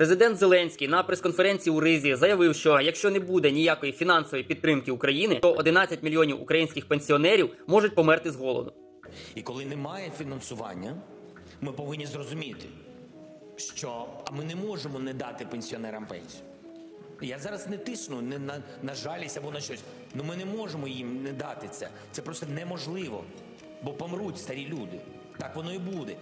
Президент Зеленський на прес-конференції у Ризі заявив, що якщо не буде ніякої фінансової підтримки України, то 11 мільйонів українських пенсіонерів можуть померти з голоду. І коли немає фінансування, ми повинні зрозуміти, що а ми не можемо не дати пенсіонерам пенсію. Я зараз не тисну не на, на жалість або на щось. Ну ми не можемо їм не дати це. Це просто неможливо. Бо помруть старі люди. Так воно і буде.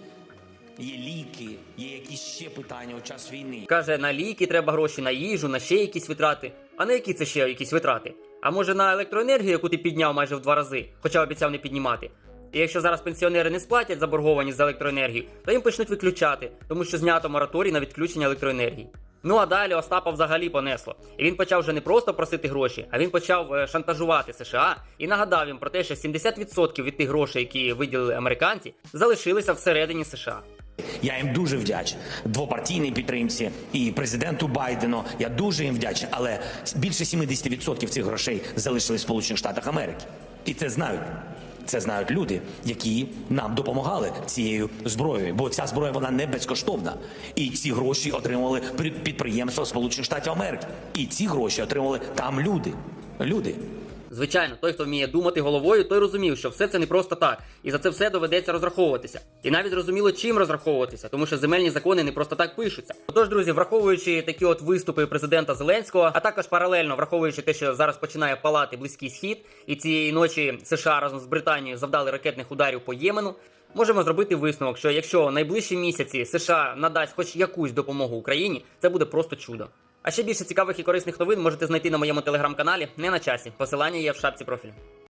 Є ліки, є якісь ще питання у час війни. Каже, на ліки треба гроші, на їжу, на ще якісь витрати. А на які це ще якісь витрати? А може на електроенергію, яку ти підняв майже в два рази, хоча обіцяв не піднімати. І якщо зараз пенсіонери не сплатять заборгованість за електроенергію, то їм почнуть виключати, тому що знято мораторій на відключення електроенергії. Ну а далі Остапа взагалі понесло. І він почав вже не просто просити гроші, а він почав е, шантажувати США і нагадав їм про те, що 70% від тих грошей, які виділили американці, залишилися всередині США. Я їм дуже вдячний. Двопартійній підтримці і президенту Байдену. Я дуже їм вдячний. Але більше 70% цих грошей залишили в Сполучених Штатах Америки. І це знають. Це знають люди, які нам допомагали цією зброєю, бо ця зброя вона не безкоштовна. І ці гроші отримували при- підприємства Сполучених Штатів Америки. І ці гроші отримували там люди. Люди. Звичайно, той, хто вміє думати головою, той розумів, що все це не просто так, і за це все доведеться розраховуватися. І навіть зрозуміло, чим розраховуватися, тому що земельні закони не просто так пишуться. Отож, друзі, враховуючи такі от виступи президента Зеленського, а також паралельно враховуючи те, що зараз починає палати близький схід, і цієї ночі США разом з Британією завдали ракетних ударів по Ємену. Можемо зробити висновок, що якщо найближчі місяці США надасть хоч якусь допомогу Україні, це буде просто чудо. А ще більше цікавих і корисних новин можете знайти на моєму телеграм-каналі не на часі. Посилання є в шапці профілю.